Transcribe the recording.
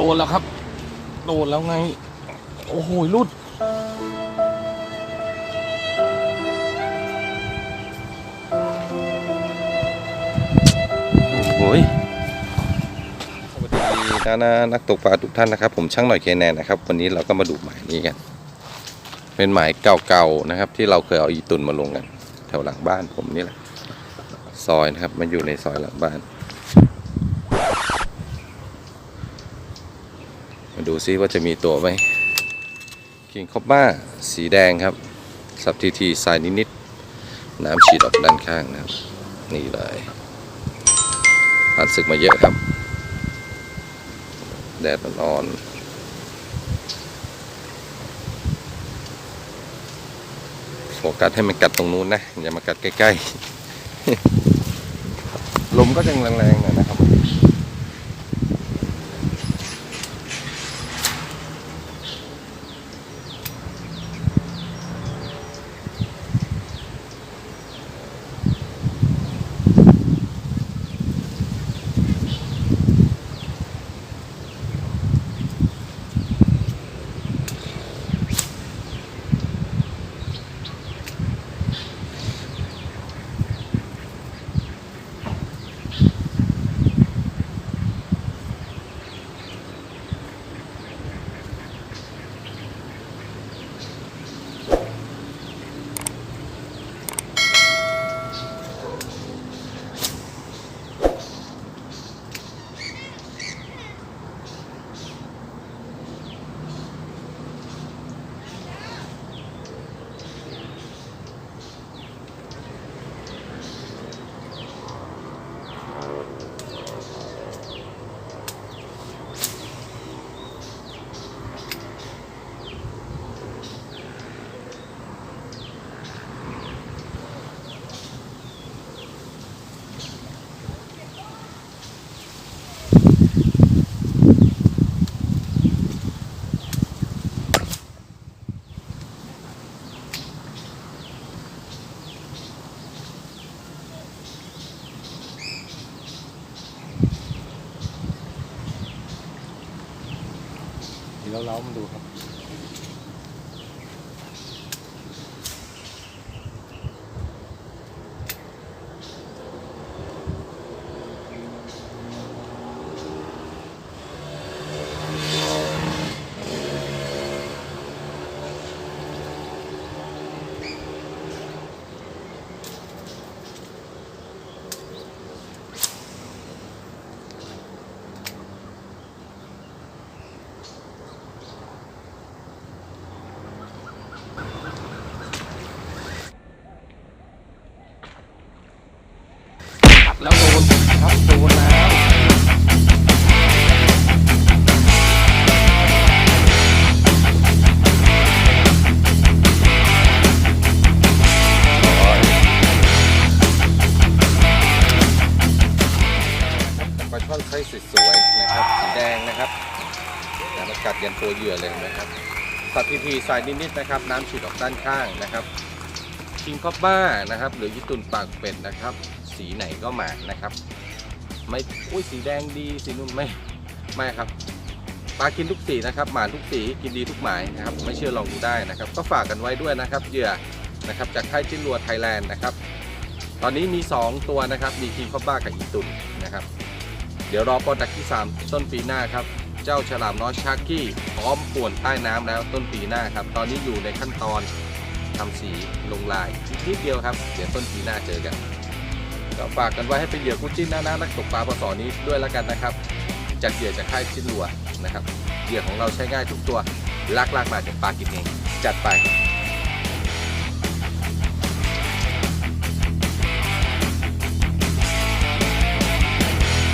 โดนแล้วครับ โดนแล้วไง โอ้โหรุดโอ้ยสวัสดีนะนะนักตกปลาทุกท่านนะครับ ผมช่างหน่อยเคแนนนะครับ วันนี้เราก็มาดูหมายนี้กัน เป็นหมายเก่าๆนะครับ ที่เราเคยเอาอีตุนมาลงกัน แถวหลังบ้านผมนี่แหละ ซอยนะครับ มันอยู่ในซอยหลังบ้าน มาดูซิว่าจะมีตัวไหมคิงคอบบ้าสีแดงครับ สับทีทีทรายนิดๆน้ำฉีดออกด้านข้างนะครับ นี่เลยผ่านศึกมาเยอะครับ แดดอ่อนๆโฟกัสให้มันกัดตรงนู้นนะ อย่ามากัดใกล้ๆ ลมก็ยังแรงๆหน่อยนะครับ เดี๋ยวเรามาดูครับ แล้วโดนครับโดนแล้วโอ้ยปลาช่อนไซส์สวยๆนะครับสีแดงนะครับแต่มันกัดยันตัวเหยื่อเลยนะครับสัตว์พีพีทรายนิดๆนะครับ น้ำฉีดออกด้านข้างนะครับคิงคอบบ้านะครับ หรือญี่ปุ่นปากเป็ดนะครับ สีไหนก็หมานะครับ ไม่อุ้ยสีแดงดีสีนุ่มไม่ไม่ครับปลากินทุกสีนะครับหมาทุกสีกินดีทุกหมายนะครับ ไม่เชื่อลองดูได้นะครับ ก็ฝากกันไว้ด้วยนะครับเหยื่อนะครับจากค่ายจิ้นรัวไทยแลนด์นะครับ ตอนนี้มี 2 ตัวนะครับ มีคิงคอบบ้ากับอีตุนนะครับ เดี๋ยวรอโปรดักที่ 3 ต้นปีหน้าครับ เจ้าฉลามน้อยชาร์กี้พร้อมป่วนใต้น้ำแล้วต้นปีหน้าครับ ตอนนี้อยู่ในขั้นตอนทำสีลงลายอีกนิดเดียวครับ เดี๋ยวต้นปีหน้าเจอกัน ก็ฝากกันไว้ให้เป็นเหยื่อคู่จิ้นหน้าหน้านักตกปลาปศนี้ด้วยแล้วกันนะครับ จากเหยื่อจากค่ายชิ้นรัวนะครับ เหยื่อของเราใช้ง่ายทุกตัวลากลากมาจากปลากินเองจัดไป